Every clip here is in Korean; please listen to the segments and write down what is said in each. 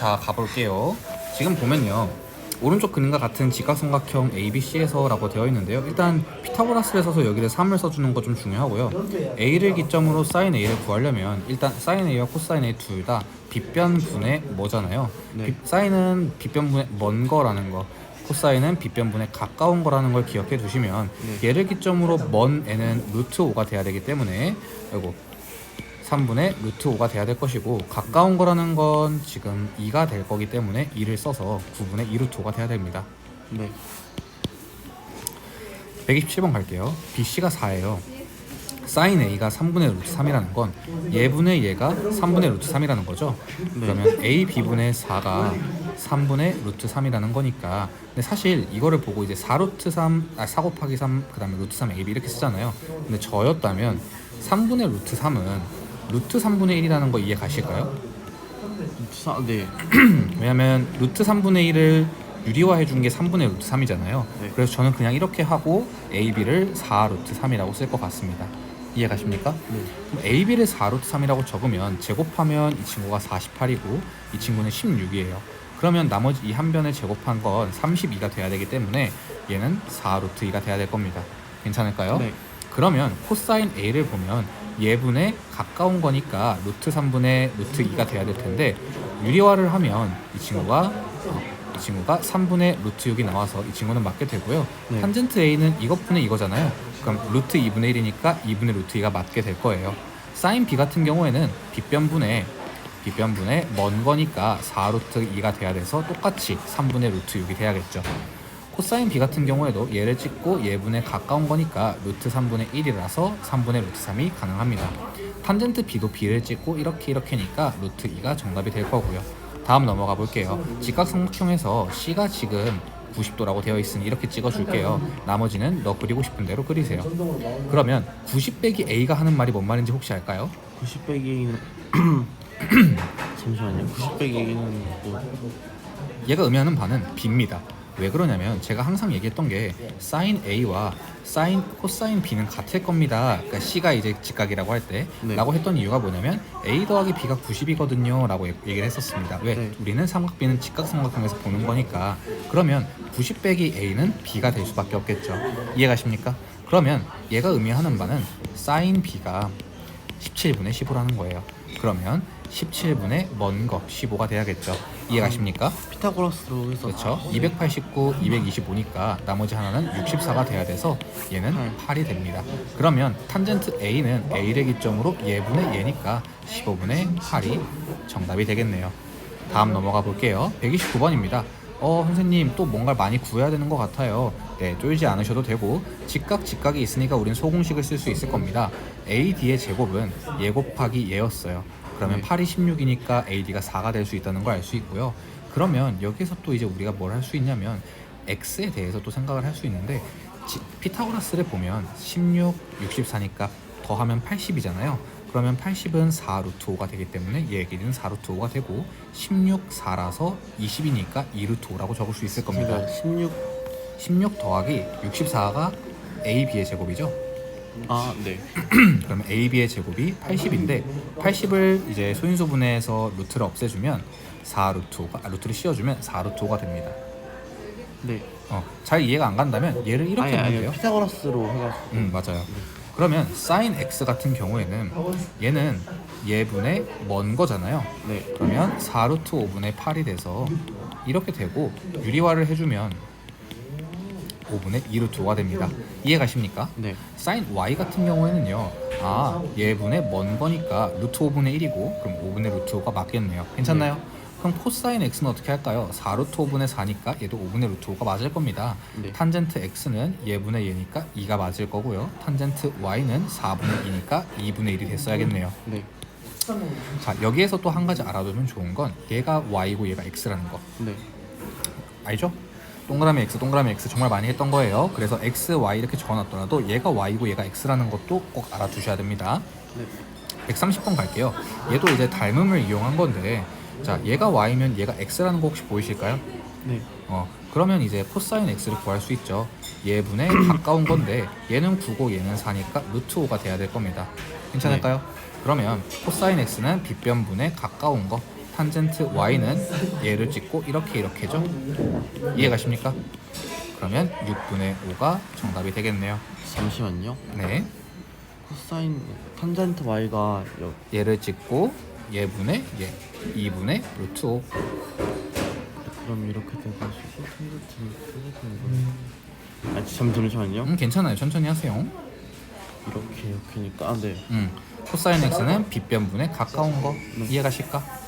자 가볼게요. 지금 보면요. 오른쪽 그림과 같은 직각삼각형 ABC에서 라고 되어 있는데요. 일단 피타고라스를 써서 여기를 3을 써주는 거 좀 중요하고요. A를 기점으로 sin A를 구하려면 일단 sin A와 cosine A 둘 다 빗변분의 뭐잖아요. 네. 비- sine은 빗변분의 먼 거라는 거. 코사인은 빗변분에 가까운 거라는 걸 기억해 두시면 네. 얘를 기점으로 먼 n은 루트 5가 돼야 되기 때문에 이거 3분의 루트 5가 돼야 될 것이고 가까운 거라는 건 지금 2가 될 거기 때문에 2를 써서 9분의 2 루트 5가 돼야 됩니다. 네. 127번 갈게요. BC가 4예요. sin A가 3분의 루트 3이라는 건 얘분의 얘가 3분의 루트 3이라는 거죠. 그러면 A, B분의 4가 3분의 루트 3이라는 거니까 근데 사실 이거를 보고 이제 4 루트 3, 아, 4 곱하기 3, 그 다음에 루트 3 AB 이렇게 쓰잖아요. 근데 저였다면 3분의 루트 3은 루트 3분의 1이라는 거 이해 가실까요? 사, 네. 왜냐면 루트 3분의 1을 유리화해 준 게 3분의 루트 3이잖아요. 네. 그래서 저는 그냥 이렇게 하고 AB를 4 루트 3이라고 쓸 것 같습니다. 이해 가십니까? 네. AB를 4 루트 3이라고 적으면 제곱하면 이 친구가 48이고 이 친구는 16이에요. 그러면 나머지 이 한 변을 제곱한 건 32가 돼야 되기 때문에 얘는 4 루트 2가 돼야 될 겁니다. 괜찮을까요? 네. 그러면 코사인 A를 보면 예분에 가까운 거니까 루트 3분의 루트 2가 돼야 될 텐데 유리화를 하면 이 친구가 어, 이 친구가 3분의 루트 6이 나와서 이 친구는 맞게 되고요. 네. 탄젠트 A는 이것분의 이거잖아요. 그럼 루트 2분의 1이니까 2분의 루트 2가 맞게 될 거예요. 사인 B 같은 경우에는 빗변분의 빗변분의 먼 거니까 4 루트 2가 돼야 돼서 똑같이 3분의 루트 6이 돼야겠죠. 코사인 B 같은 경우에도 얘를 찍고 얘분에 가까운 거니까 루트 3분의 1이라서 3분의 루트 3이 가능합니다. 탄젠트 B도 B를 찍고 이렇게 이렇게니까 루트 2가 정답이 될 거고요. 다음 넘어가 볼게요. 직각삼각형에서 C가 지금 90도라고 되어 있으니 이렇게 찍어줄게요. 나머지는 너 그리고 싶은 대로 그리세요. 그러면 90 빼기 A가 하는 말이 뭔 말인지 혹시 알까요? 90 빼기는 잠시만요. 90 빼기는 뭐 얘가 의미하는 바는 B입니다. 왜 그러냐면 제가 항상 얘기했던 게 sin A와 sin 코사인 B는 같을 겁니다. 그러니까 C가 이제 직각이라고 할 때 네. 라고 했던 이유가 뭐냐면 A 더하기 B가 90이거든요 라고 얘기를 했었습니다. 왜? 네. 우리는 삼각 B는 직각삼각형에서 보는 거니까 그러면 90 빼기 A는 B가 될 수밖에 없겠죠. 이해가십니까? 그러면 얘가 의미하는 바는 sin B가 17분의 15라는 거예요. 그러면 17분의 먼 거 15가 돼야겠죠. 이해가십니까? 피타고라스로 해서 그렇죠. 289, 225니까 나머지 하나는 64가 돼야 돼서 얘는 음. 8이 됩니다. 그러면 탄젠트 A는 A를 기점으로 얘분의 얘니까 15분의 8이 정답이 되겠네요. 다음 넘어가 볼게요. 129번입니다. 어, 선생님 또 뭔가 많이 구해야 되는 것 같아요. 네, 쫄지 않으셔도 되고 직각 직각이 있으니까 우린 소공식을 쓸 수 있을 겁니다. AD의 제곱은 얘 곱하기 얘였어요. 그러면 네. 8이 16이니까 AD가 4가 될 수 있다는 걸 알 수 있고요. 그러면 여기서 또 이제 우리가 뭘 할 수 있냐면 x에 대해서 또 생각을 할 수 있는데 지- 피타고라스를 보면 16, 64니까 더하면 80이잖아요. 그러면 80은 4 루트 5가 되기 때문에 얘 길이는 4 루트 5가 되고 16, 4라서 20이니까 2 루트 5라고 적을 수 있을 겁니다. 제가 16 16 더하기 64가 AB의 제곱이죠. 아, 네. 그러면 AB의 제곱이 80인데 80을 이제 소인수 분해해서 루트를 없애주면 4 루트 5가 아, 루트를 씌워주면 4 루트 5가 됩니다. 네. 어, 잘 이해가 안 간다면 얘를 이렇게 아니 하면 아니 돼요. 피타고라스로 해 가지고 음 맞아요. 그러면 sin x 같은 경우에는 얘는 얘분의 먼 거잖아요. 네. 그러면 4 루트 5분의 8이 돼서 이렇게 되고 유리화를 해주면 5분의 2 루트 5가 됩니다. 이해 가십니까? 네. sin y 같은 경우에는요. 아, 얘분의 먼 거니까 루트 5분의 1이고 그럼 5분의 루트 5가 맞겠네요. 괜찮나요? 그럼 코사인 x는 어떻게 할까요? 4 루트 5분의 4니까 얘도 5분의 루트 5가 맞을 겁니다. 네. 탄젠트 x는 얘분의 얘니까 2가 맞을 거고요. 탄젠트 y는 4분의 2니까 2분의 1이 됐어야겠네요. 네. 자, 여기에서 또 한 가지 알아두면 좋은 건 얘가 y고 얘가 x라는 거. 네. 알죠? 동그라미 x 동그라미 x 정말 많이 했던 거예요. 그래서 x, y 이렇게 적어놨더라도 얘가 y고 얘가 x라는 것도 꼭 알아두셔야 됩니다. 네. 130번 갈게요. 얘도 이제 닮음을 이용한 건데 자 얘가 y면 얘가 x라는 거 혹시 보이실까요? 네. 어 그러면 이제 코사인 x를 구할 수 있죠. 얘분에 가까운 건데 얘는 9고 얘는 4니까 루트 5가 돼야 될 겁니다. 괜찮을까요? 그러면 코사인 x는 빗변분에 가까운 거 탄젠트 y는 얘를 찍고 이렇게 이렇게죠. 이해가십니까? 그러면 6분의 5가 정답이 되겠네요. 잠시만요. 네. 코사인 탄젠트 y가 여, 얘를 찍고 얘분의 얘 2분의 루트 5 그럼 이렇게 돼가지고 탄젠트 탄젠트 아잠 잠시만요. 음, 괜찮아요 천천히 하세요 이렇게 이렇게니까 아 네. 음, 코사인 x는 빗변분에 가까운 거 이해가실까?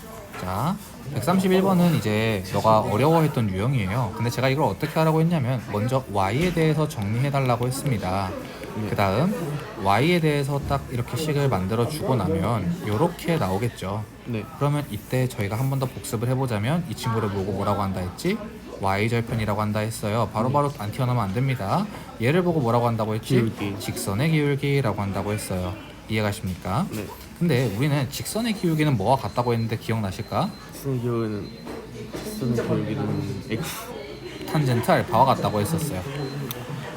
자 131번은 이제 너가 어려워했던 유형이에요 근데 제가 이걸 어떻게 하라고 했냐면 먼저 y에 대해서 정리해달라고 했습니다 네. 그 다음 y에 대해서 딱 이렇게 식을 만들어 주고 나면 이렇게 나오겠죠 네. 그러면 이때 저희가 한 번 더 복습을 해보자면 이 친구를 보고 뭐라고 한다 했지? y절편이라고 한다 했어요. 바로바로 안 튀어나오면 안 됩니다. 얘를 보고 뭐라고 한다고 했지? 기울기. 직선의 기울기라고 한다고 했어요. 이해가십니까? 네. 근데 우리는 직선의 기울기는 뭐와 같다고 했는데 기억나실까? 수기는 쓰는 기울기는 x 탄젠트 알파와 같다고 했었어요.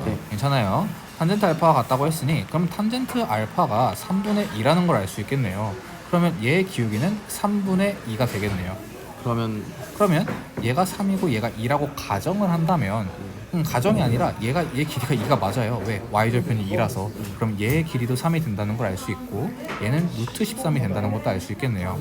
네. 괜찮아요. 탄젠트 알파와 같다고 했으니 그럼 탄젠트 알파가 3분의 2라는 걸 알 수 있겠네요. 그러면 얘의 기울기는 3분의 2가 되겠네요. 그러면 그러면 얘가 3이고 얘가 2라고 가정을 한다면 음, 가정이 아니라 얘가 얘 길이가 2가 맞아요. 왜? y절편이 2라서. 그럼 얘의 길이도 3이 된다는 걸 알 수 있고 얘는 루트 13이 된다는 것도 알 수 있겠네요.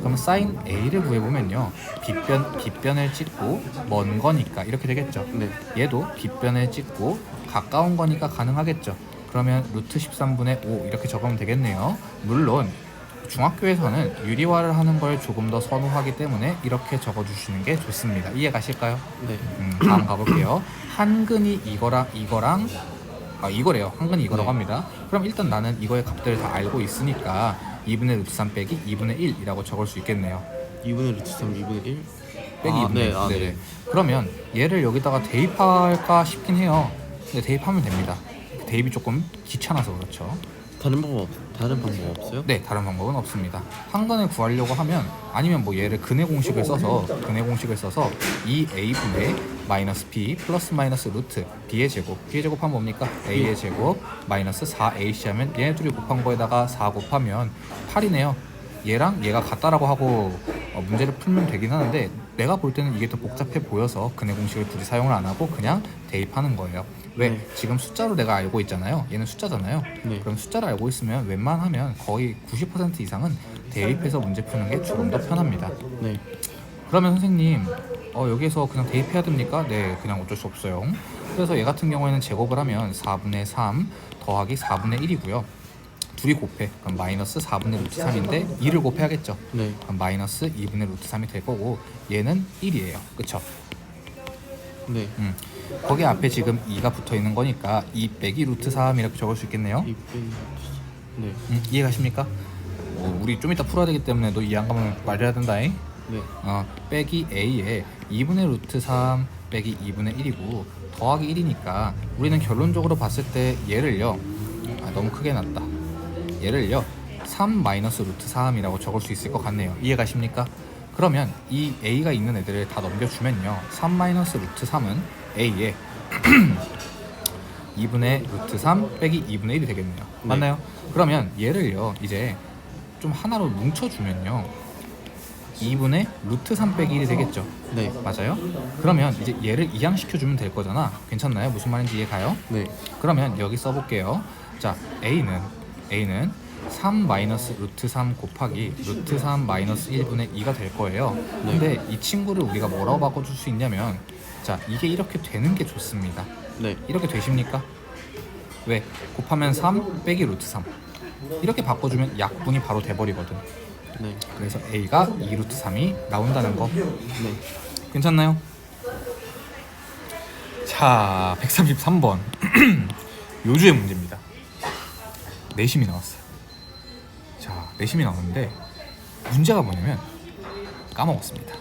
그럼 사인 a를 구해보면요. 빗변 빗변을 찍고 먼 거니까 이렇게 되겠죠. 네. 얘도 빗변을 찍고 가까운 거니까 가능하겠죠. 그러면 루트 13분의 5 이렇게 적으면 되겠네요. 물론 중학교에서는 유리화를 하는 걸 조금 더 선호하기 때문에 이렇게 적어주시는 게 좋습니다. 이해 가실까요? 네. 음, 다음 가볼게요. 한근이 이거랑 이거랑 아 이거래요. 한근이 이거라고 네. 합니다. 그럼 일단 나는 이거의 값들을 다 알고 있으니까 2분의 루트 3 빼기 2분의 1이라고 적을 수 있겠네요. 2분의 루트 3 2분의 1 빼기 아, 2분의 네, 1. 아, 네 네. 네. 그러면 얘를 여기다가 대입할까 싶긴 해요. 근데 대입하면 됩니다. 대입이 조금 귀찮아서 그렇죠. 다른 방법 없- 다른 방법 없어요? 네, 다른 방법은 없습니다. 한근을 구하려고 하면 아니면 뭐 얘를 근의 공식을 써서 근의 공식을 써서 2a분의 마이너스 b 플러스 마이너스 루트 b의 제곱 b의 제곱하면 뭡니까? a의 제곱 마이너스 4ac 하면 얘네 둘이 곱한 거에다가 4 곱하면 8이네요. 얘랑 얘가 같다라고 하고 어, 문제를 풀면 되긴 하는데 내가 볼 때는 이게 더 복잡해 보여서 근의 공식을 굳이 사용을 안 하고 그냥 대입하는 거예요. 왜? 네. 지금 숫자로 내가 알고 있잖아요. 얘는 숫자잖아요. 네. 그럼 숫자를 알고 있으면 웬만하면 거의 90% 이상은 대입해서 문제 푸는 게 조금 더 편합니다. 네. 그러면 선생님 어, 여기에서 그냥 대입해야 됩니까? 네, 그냥 어쩔 수 없어요. 그래서 얘 같은 경우에는 제곱을 하면 4분의 3 더하기 4분의 1이고요. 둘이 곱해. 그럼 마이너스 4분의 루트 3인데 2를 곱해야겠죠. 네. 그럼 마이너스 2분의 루트 3이 될 거고 얘는 1이에요. 그쵸? 네. 음. 거기 앞에 지금 2가 붙어 있는 거니까 2 빼기 루트 3 이렇게 적을 수 있겠네요. 2 빼기 루트 3 네. 음, 이해가십니까? 어, 우리 좀 이따 풀어야 되기 때문에 너 이해 안 가면 말해야 된다잉. 네. 어, 빼기 a에 2분의 루트 3 빼기 2분의 1이고 더하기 1이니까 우리는 결론적으로 봤을 때 얘를요 아, 너무 크게 났다 얘를요 3 마이너스 루트 3이라고 적을 수 있을 것 같네요 이해가십니까? 그러면 이 a가 있는 애들을 다 넘겨주면요 3 마이너스 루트 3은 a에 2분의 루트 3 빼기 2분의 1이 되겠네요 네. 맞나요? 그러면 얘를요 이제 좀 하나로 뭉쳐주면요 2분의 루트 3 빼기 1이 되겠죠 네. 맞아요? 그러면 이제 얘를 이항시켜주면 될 거잖아 괜찮나요? 무슨 말인지 이해 가요? 네. 그러면 여기 써볼게요 자 a는 a는 3 마이너스 루트 3 곱하기 루트 3 마이너스 1분의 2가 될 거예요 네. 근데 이 친구를 우리가 뭐라고 바꿔줄 수 있냐면 자 이게 이렇게 되는 게 좋습니다 네. 이렇게 되십니까? 왜? 곱하면 3 빼기 루트 3 이렇게 바꿔주면 약분이 바로 돼버리거든 네. 그래서 a가 2 루트 3이 나온다는 거 네. 괜찮나요? 자, 133번. 요주의 문제입니다. 내심이 나왔어요. 자, 내심이 나왔는데 문제가 뭐냐면 까먹었습니다.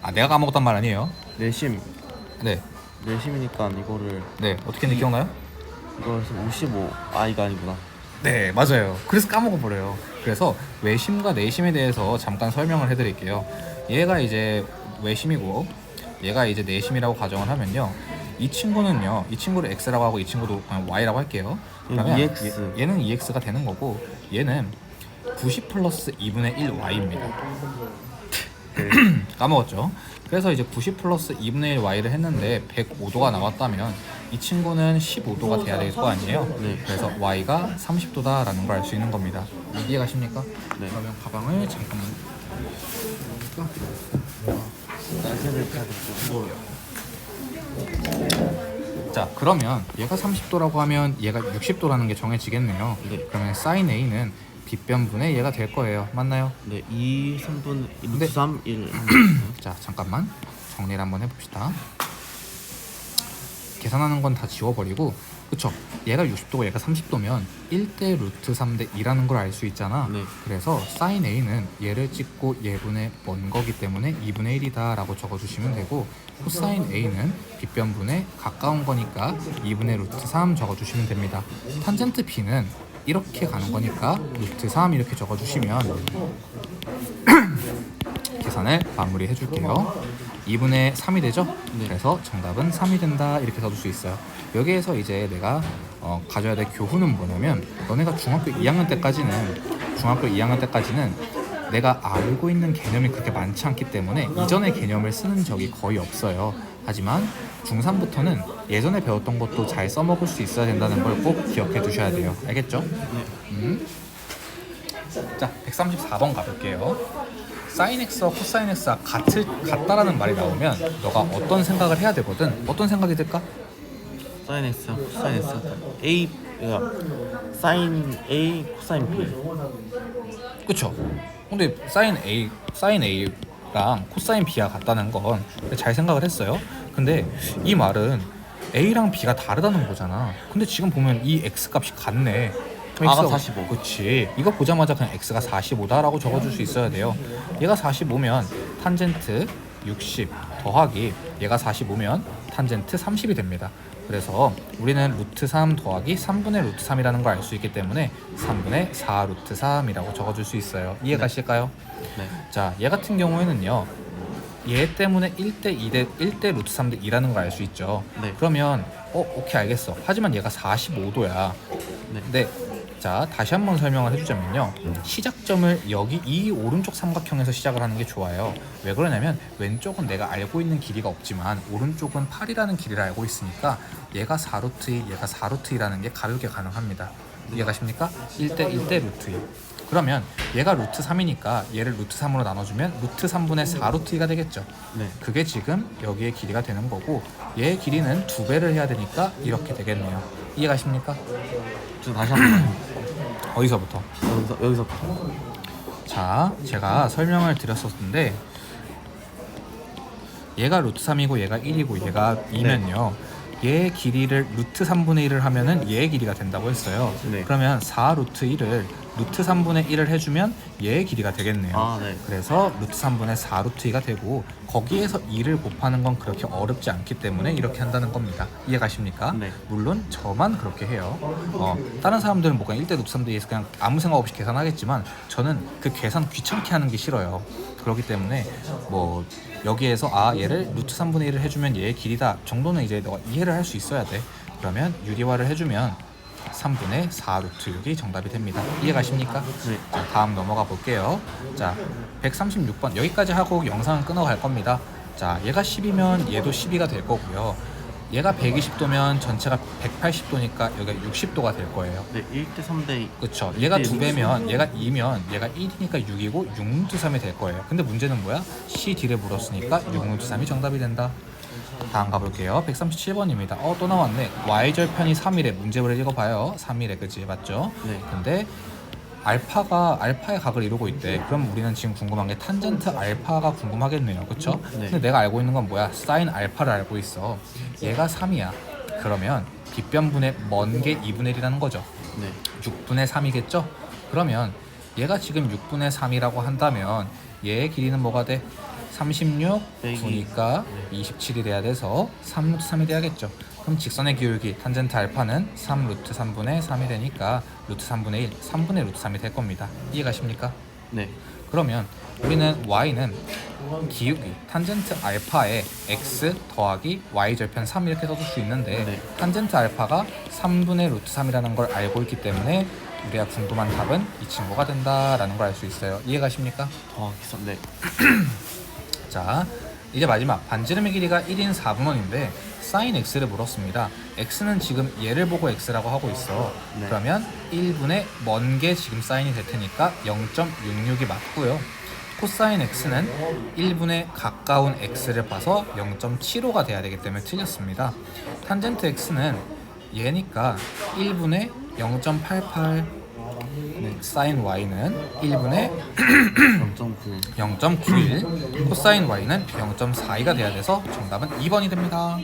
아, 내가 까먹었단 말 아니에요? 내심 네, 내심이니까 이거를 네. 어떻게 했는지 기억나요? 이거에서 55 아 이거 아니구나. 네, 맞아요. 그래서 까먹어버려요. 그래서 외심과 내심에 대해서 잠깐 설명을 해드릴게요. 얘가 이제 외심이고, 얘가 이제 내심이라고 가정을 하면요. 이 친구는요, 이 친구를 x라고 하고 이 친구도 그냥 y라고 할게요. 그러면 EX. 얘, 는 ex가 되는 거고, 얘는 90 플러스 2분의 1 y입니다. 까먹었죠. 그래서 이제 90 플러스 2분의 1 y를 했는데 105도가 나왔다면 이 친구는 15도가 돼야 될 거 아니에요. 네. 그래서 y가 30도다라는 걸 알 수 있는 겁니다. 이해가십니까? 네. 그러면 가방을 잠깐만 날개를 카드 고 자 그러면 얘가 30도라고 하면 얘가 60도라는 게 정해지겠네요. 네. 그러면 sin a는 빗변분의 얘가 될 거예요. 맞나요? 네, 2, 3분, 1, 네. 3, 1. 자 잠깐만 정리를 한번 해봅시다 계산하는 건 다 지워버리고 그쵸 얘가 60도고 얘가 30도면 1대 루트 3대 2라는 걸 알 수 있잖아 네. 그래서 sin a는 얘를 찍고 얘분의 먼 거기 때문에 2분의 1이다 라고 적어주시면 되고 코사인 a는 빗변분에 가까운 거니까 2분의 루트 3 적어주시면 됩니다 탄젠트 b는 이렇게 가는 거니까 루트 3 이렇게 적어주시면 계산을 마무리해 줄게요. 2분의 3이 되죠? 네. 그래서 정답은 3이 된다 이렇게 써줄 수 있어요. 여기에서 이제 내가 어, 가져야 될 교훈은 뭐냐면 너네가 중학교 2학년 때까지는 중학교 2학년 때까지는 내가 알고 있는 개념이 그렇게 많지 않기 때문에 이전의 개념을 쓰는 적이 거의 없어요. 하지만 중3부터는 예전에 배웠던 것도 잘 써먹을 수 있어야 된다는 걸 꼭 기억해 두셔야 돼요. 알겠죠? 음. 자, 134번 가볼게요. 사인 x와 코사인 x가 같을 같다라는 말이 나오면 너가 어떤 생각을 해야 되거든. 어떤 생각이 들까? 사인 X, 코사인 X. A, 그러니까 사인 A, 코사인 B. 그쵸? 근데 사인 a 사인 a랑 코사인 b가 같다는 건 잘 생각을 했어요. 근데 이 말은 a랑 b가 다르다는 거잖아. 근데 지금 보면 이 x 값이 같네. X가 45. 그치. 이거 보자마자 그냥 x가 45다라고 적어줄 수 있어야 돼요. 얘가 45면 탄젠트 60 더하기 얘가 45면 탄젠트 30이 됩니다. 그래서 우리는 루트 3 더하기 3분의 루트 3이라는 걸 알 수 있기 때문에 3분의 4 루트 3이라고 적어줄 수 있어요. 이해 가실까요? 네. 자, 얘 같은 경우에는요. 얘 때문에 1대 2대 1대 루트 3대 2라는 걸 알 수 있죠. 네. 그러면 어, 오케이 알겠어. 하지만 얘가 45도야. 네. 네. 자, 다시 한번 설명을 해주자면요. 시작점을 여기 이 오른쪽 삼각형에서 시작을 하는 게 좋아요. 왜 그러냐면 왼쪽은 내가 알고 있는 길이가 없지만 오른쪽은 8이라는 길이를 알고 있으니까 얘가 4루트 2, 얘가 4루트 2라는 게 가볍게 가능합니다. 이해가십니까? 1대 1대 루트 2. 그러면 얘가 루트 3이니까 얘를 루트 3으로 나눠주면 루트 3분의 4 루트 2가 되겠죠. 네. 그게 지금 여기의 길이가 되는 거고 얘의 길이는 두 배를 해야 되니까 이렇게 되겠네요. 이해가십니까? 저 다시 한 번. 어디서부터? 여기서, 여기서부터. 자, 제가 설명을 드렸었는데 얘가 루트 3이고 얘가 1이고 얘가 2면요. 얘의 길이를 루트 3분의 1을 하면은 얘의 길이가 된다고 했어요. 네. 그러면 4 루트 1을 루트 3분의 1을 해주면 얘의 길이가 되겠네요. 아, 네. 그래서 루트 3분의 4 루트 2가 되고 거기에서 2를 곱하는 건 그렇게 어렵지 않기 때문에 이렇게 한다는 겁니다. 이해가십니까? 네. 물론 저만 그렇게 해요. 어, 다른 사람들은 뭐 그냥 1대 루트 3대 2에서 그냥 아무 생각 없이 계산하겠지만 저는 그 계산 귀찮게 하는 게 싫어요. 그렇기 때문에 뭐 여기에서 아 얘를 루트 3분의 1을 해주면 얘의 길이다 정도는 이제 너가 이해를 할 수 있어야 돼. 그러면 유리화를 해주면 3분의 4 루트 6이 정답이 됩니다. 이해가십니까? 네. 자, 다음 넘어가 볼게요. 자, 136번 여기까지 하고 영상은 끊어갈 겁니다. 자, 얘가 10이면 얘도 12가 될 거고요. 얘가 120도면 전체가 180도니까 여기가 60도가 될 거예요. 네, 1대 3대 2. 그쵸. 얘가 네, 두 배면 얘가 2면 얘가 1이니까 6이고 6루트 3이 될 거예요. 근데 문제는 뭐야? C, D를 물었으니까 6루트 3이 정답이 된다. 다음 가볼게요. 137번입니다. 어, 또 나왔네. Y절편이 3이래. 문제를 읽어봐요. 3이래. 그치? 맞죠? 네. 근데 알파가 알파의 각을 이루고 있대. 그럼 우리는 지금 궁금한 게 탄젠트 알파가 궁금하겠네요. 그쵸? 네. 근데 내가 알고 있는 건 뭐야? 사인 알파를 알고 있어. 얘가 3이야. 그러면 빗변분의 먼 게 2분의 1이라는 거죠. 네. 6분의 3이겠죠? 그러면 얘가 지금 6분의 3이라고 한다면 얘의 길이는 뭐가 돼? 36 빼기. 9니까 27이 돼야 돼서 3루트 3이 돼야겠죠. 그럼 직선의 기울기 탄젠트 알파는 3 루트 3분의 3이 되니까 루트 3분의 1, 3분의 루트 3이 될 겁니다. 이해가십니까? 네. 그러면 우리는 y는 기울기 탄젠트 알파에 x 더하기 y 절편 3 이렇게 써줄 수 있는데 네. 탄젠트 알파가 3분의 루트 3이라는 걸 알고 있기 때문에 우리가 궁금한 답은 이 친구가 된다라는 걸 알 수 있어요. 이해가십니까? 더하기 3. 네. 자, 이제 마지막 반지름의 길이가 1인 4분원인데 사인 x를 물었습니다. x는 지금 얘를 보고 x라고 하고 있어. 네. 그러면 1분의 먼 게 지금 사인이 될 테니까 0.66이 맞고요. 코사인 x는 1분의 가까운 x를 봐서 0.75가 돼야 되기 때문에 틀렸습니다. 탄젠트 x는 얘니까 1분의 0.88 네, 사인 y는 1분의 0.9 0.91 코사인 y는 0.42가 돼야 돼서 정답은 2번이 됩니다.